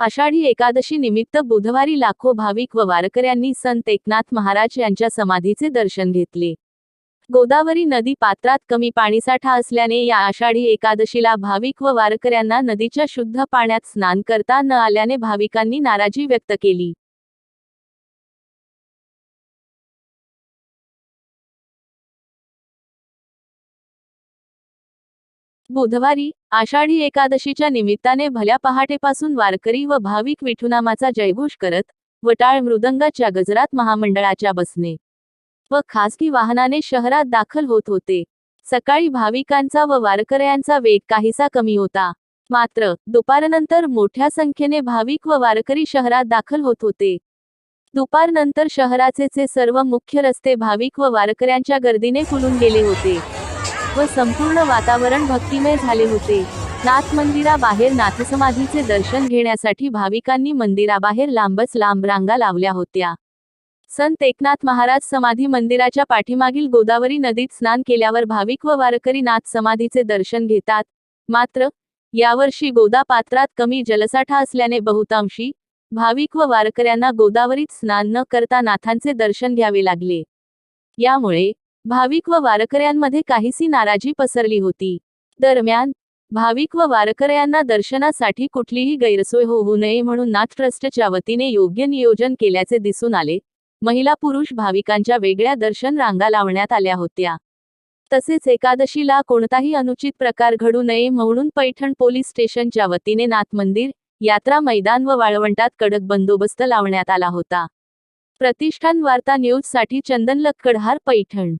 आषाढी एकादशी निमित्त बुधवारी लाखो भाविक व वारकऱ्यांनी संत एकनाथ महाराज यांच्या समाधीचे दर्शन घेतले. गोदावरी नदी पात्रात कमी पाणीसाठा असल्याने या आषाढी एकादशीला भाविक व वारकऱ्यांना नदीच्या शुद्ध पाण्यात स्नान करता न आल्याने भाविकांनी नाराजी व्यक्त केली. बुधवारी आषाढी एकादशीच्या निमित्ताने भल्या पहाटेपासून वारकरी व भाविक विठुनामाचा जयघोष करत वटाळ मृदंगाच्या गजरात महामंडळाच्या बसने व खासगी वाहनाने शहरात दाखल होत होते. सकाळी भाविकांचा व वारकऱ्यांचा वेग काहीसा कमी होता. मात्र दुपारनंतर मोठ्या संख्येने भाविक व वारकरी शहरात दाखल होत होते. दुपारनंतर शहराचे सर्व मुख्य रस्ते भाविक व वारकऱ्यांच्या गर्दीने फुलून गेले होते. व संपूर्ण वातावरण भक्तिमय झाले होते. नाथ मंदिराबाहेर नाथसमाधीचे दर्शन घेण्यासाठी भाविकांनी मंदिराबाहेर लांबच लांब रांगा लावल्या होत्या. संत एकनाथ महाराज समाधी मंदिराच्या पाठीमागील गोदावरी नदीत स्नान केल्यावर भाविक व वारकरी नाथ समाधीचे दर्शन घेतात. मात्र यावर्षी गोदा पात्रात कमी जलसाठा असल्याने बहुतांशी भाविक व वारकऱ्यांना गोदावरीत स्नान न करता नाथांचे दर्शन घ्यावे लागले. यामुळे भाविक व वारकऱ्यांमध्ये काहीशी नाराजी पसरली होती. दरम्यान भाविक व वारकऱ्यांना दर्शनासाठी कुठलीही गैरसोय होऊ नये म्हणून नाथ ट्रस्टच्या वतीने योग्य नियोजन केल्याचे दिसून आले. महिला पुरुष भाविकांच्या वेगळ्या दर्शन रांगा लावण्यात आल्या होत्या. तसेच एकादशीला कोणताही अनुचित प्रकार घडू नये म्हणून पैठण पोलीस स्टेशनच्या वतीने नाथ मंदिर यात्रा मैदान व वाळवंटात कडक बंदोबस्त लावण्यात आला होता. प्रतिष्ठान वार्ता न्यूजसाठी चंदन लक्कडहार पैठण.